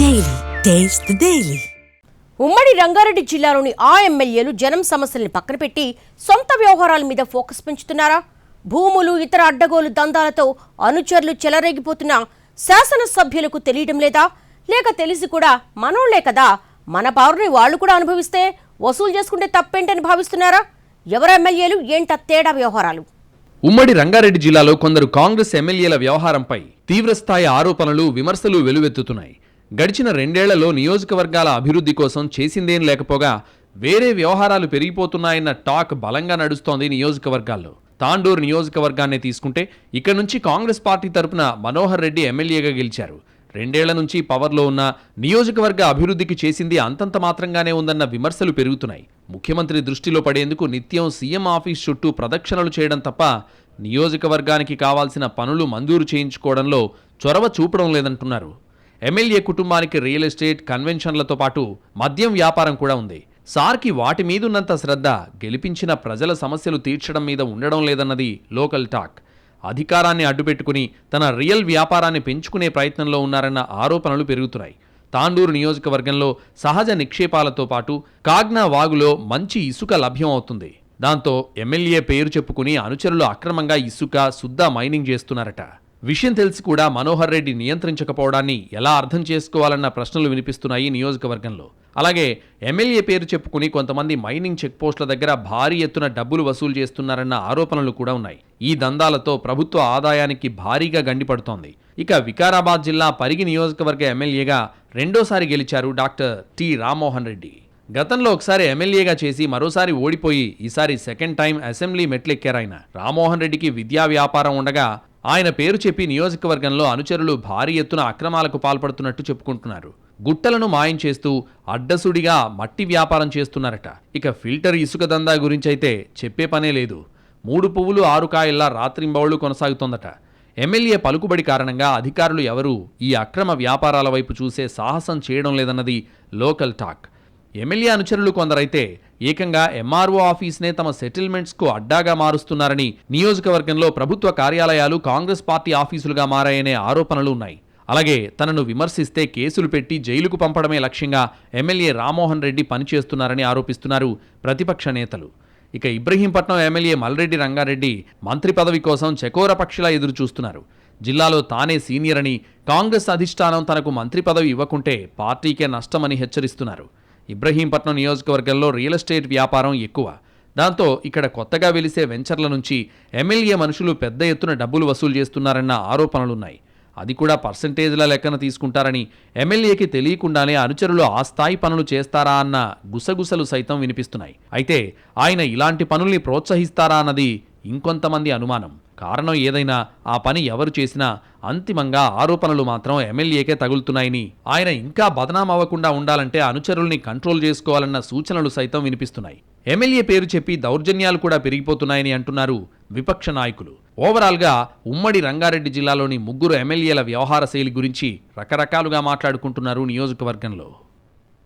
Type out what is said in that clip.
Daily. Taste the Daily. ఉమ్మడి రంగారెడ్డి జిల్లాలోని ఆ ఎమ్మెల్యేలు జనం సమస్యల్ని పక్కన పెట్టి సొంత వ్యవహారాల మీద ఫోకస్ పెంచుతున్నారా? భూములు ఇతర అడ్డగోలు దందాలతో అనుచరులు చెలరేగిపోతున్న శాసనసభ్యులకు తెలియడం లేదా? లేక తెలిసి కూడా మనోళ్ళే కదా మన పవర్ని వాళ్ళు కూడా అనుభవిస్తే వసూలు చేసుకుంటే తప్పేంటని భావిస్తున్నారా? ఎవరు ఎమ్మెల్యేలు ఏంట తేడా వ్యవహారాలు? ఉమ్మడి రంగారెడ్డి జిల్లాలో కొందరు కాంగ్రెస్ ఎమ్మెల్యేల వ్యవహారంపై తీవ్రస్థాయి ఆరోపణలు విమర్శలు వెలువెత్తుతున్నాయి. గడిచిన రెండేళ్ళలో నియోజకవర్గాల అభివృద్ధి కోసం చేసిందేం లేకపోగా వేరే వ్యవహారాలు పెరిగిపోతున్నాయన్న టాక్ బలంగా నడుస్తోంది నియోజకవర్గాల్లో. తాండూరు నియోజకవర్గాన్ని తీసుకుంటే ఇక్కడ నుంచి కాంగ్రెస్ పార్టీ తరపున మనోహర్ రెడ్డి ఎమ్మెల్యేగా గెలిచారు. రెండేళ్ళ నుంచి పవర్లో ఉన్న నియోజకవర్గ అభివృద్ధికి చేసింది అంతంత మాత్రంగానే ఉందన్న విమర్శలు పెరుగుతున్నాయి. ముఖ్యమంత్రి దృష్టిలో పడేందుకు నిత్యం సీఎం ఆఫీస్ చుట్టూ ప్రదక్షిణలు చేయడం తప్ప నియోజకవర్గానికి కావాల్సిన పనులు మంజూరు చేయించుకోవడంలో చొరవ చూపడం లేదంటున్నారు. ఎమ్మెల్యే కుటుంబానికి రియల్ ఎస్టేట్ కన్వెన్షన్లతో పాటు మద్యం వ్యాపారం కూడా ఉంది. సార్కి వాటి మీదున్నంత శ్రద్ధ గెలిపించిన ప్రజల సమస్యలు తీర్చడం మీద ఉండడం లేదన్నది లోకల్ టాక్. అధికారాన్ని అడ్డుపెట్టుకుని తన రియల్ వ్యాపారాన్ని పెంచుకునే ప్రయత్నంలో ఉన్నారన్న ఆరోపణలు పెరుగుతున్నాయి. తాండూరు నియోజకవర్గంలో సహజ నిక్షేపాలతో పాటు కాగ్నా వాగులో మంచి ఇసుక లభ్యం అవుతుంది. దాంతో ఎమ్మెల్యే పేరు చెప్పుకుని అనుచరులు అక్రమంగా ఇసుక శుద్ధ మైనింగ్ చేస్తున్నారట. విషయం తెలిసి కూడా మనోహర్ రెడ్డి నియంత్రించకపోవడాన్ని ఎలా అర్థం చేసుకోవాలన్న ప్రశ్నలు వినిపిస్తున్నాయి నియోజకవర్గంలో. అలాగే ఎమ్మెల్యే పేరు చెప్పుకుని కొంతమంది మైనింగ్ చెక్పోస్టుల దగ్గర భారీ ఎత్తున డబ్బులు వసూలు చేస్తున్నారన్న ఆరోపణలు కూడా ఉన్నాయి. ఈ దందాలతో ప్రభుత్వ ఆదాయానికి భారీగా గండిపడుతోంది. ఇక వికారాబాద్ జిల్లా పరిగి నియోజకవర్గ ఎమ్మెల్యేగా రెండోసారి గెలిచారు డాక్టర్ టి రామ్మోహన్ రెడ్డి. గతంలో ఒకసారి ఎమ్మెల్యేగా చేసి మరోసారి ఓడిపోయి ఈసారి సెకండ్ టైం అసెంబ్లీ మెట్లెక్కారాయన. రామ్మోహన్ రెడ్డికి విద్యా వ్యాపారం ఉండగా ఆయన పేరు చెప్పి నియోజకవర్గంలో అనుచరులు భారీ ఎత్తున అక్రమాలకు పాల్పడుతున్నట్టు చెప్పుకుంటున్నారు. గుట్టలను మాయం చేస్తూ అడ్డసుడిగా మట్టి వ్యాపారం చేస్తున్నారట. ఇక ఫిల్టర్ ఇసుక దందా గురించైతే చెప్పే పనే లేదు. మూడు పువ్వులు ఆరు కాయల్లా రాత్రింబవళ్ళు కొనసాగుతోందట. ఎమ్మెల్యే పలుకుబడి కారణంగా అధికారులు ఎవరూ ఈ అక్రమ వ్యాపారాల వైపు చూసే సాహసం చేయడం లేదన్నది లోకల్ టాక్. ఎమ్మెల్యే అనుచరులు కొందరైతే ఏకంగా ఎంఆర్ఓ ఆఫీస్నే తమ సెటిల్మెంట్స్కు అడ్డాగా మారుస్తున్నారని నియోజకవర్గంలో ప్రభుత్వ కార్యాలయాలు కాంగ్రెస్ పార్టీ ఆఫీసులుగా మారాయనే ఆరోపణలు ఉన్నాయి. అలాగే తనను విమర్శిస్తే కేసులు పెట్టి జైలుకు పంపడమే లక్ష్యంగా ఎమ్మెల్యే రామ్మోహన్ రెడ్డి పనిచేస్తున్నారని ఆరోపిస్తున్నారు ప్రతిపక్ష నేతలు. ఇక ఇబ్రహీంపట్నం ఎమ్మెల్యే మల్రెడ్డి రంగారెడ్డి మంత్రి పదవి కోసం చకోర పక్షిలా ఎదురు చూస్తున్నారు. జిల్లాలో తానే సీనియర్ అని కాంగ్రెస్ అధిష్టానం తనకు మంత్రి పదవి ఇవ్వకుంటే పార్టీకే నష్టమని హెచ్చరిస్తున్నారు. ఇబ్రహీంపట్నం నియోజకవర్గంలో రియల్ ఎస్టేట్ వ్యాపారం ఎక్కువ. దాంతో ఇక్కడ కొత్తగా వెలిసే వెంచర్ల నుంచి ఎమ్మెల్యే మనుషులు పెద్ద ఎత్తున డబ్బులు వసూలు చేస్తున్నారన్న ఆరోపణలున్నాయి. అది కూడా పర్సంటేజ్ల లెక్కన తీసుకుంటారని ఎమ్మెల్యేకి తెలియకుండానే అనుచరులు ఆ స్థాయి పనులు చేస్తారా అన్న గుసగుసలు సైతం వినిపిస్తున్నాయి. అయితే ఆయన ఇలాంటి పనుల్ని ప్రోత్సహిస్తారా అన్నది ఇంకొంతమంది అనుమానం. కారణం ఏదైనా ఆ పని ఎవరు చేసినా అంతిమంగా ఆరోపణలు మాత్రం ఎమ్మెల్యేకే తగులుతున్నాయని. ఆయన ఇంకా బదనాం అవ్వకుండా ఉండాలంటే అనుచరుల్ని కంట్రోల్ చేసుకోవాలన్న సూచనలు సైతం వినిపిస్తున్నాయి. ఎమ్మెల్యే పేరు చెప్పి దౌర్జన్యాలు కూడా పెరిగిపోతున్నాయని అంటున్నారు విపక్ష నాయకులు. ఓవరాల్గా ఉమ్మడి రంగారెడ్డి జిల్లాలోని ముగ్గురు ఎమ్మెల్యేల వ్యవహార శైలి గురించి రకరకాలుగా మాట్లాడుకుంటున్నారు నియోజకవర్గంలో.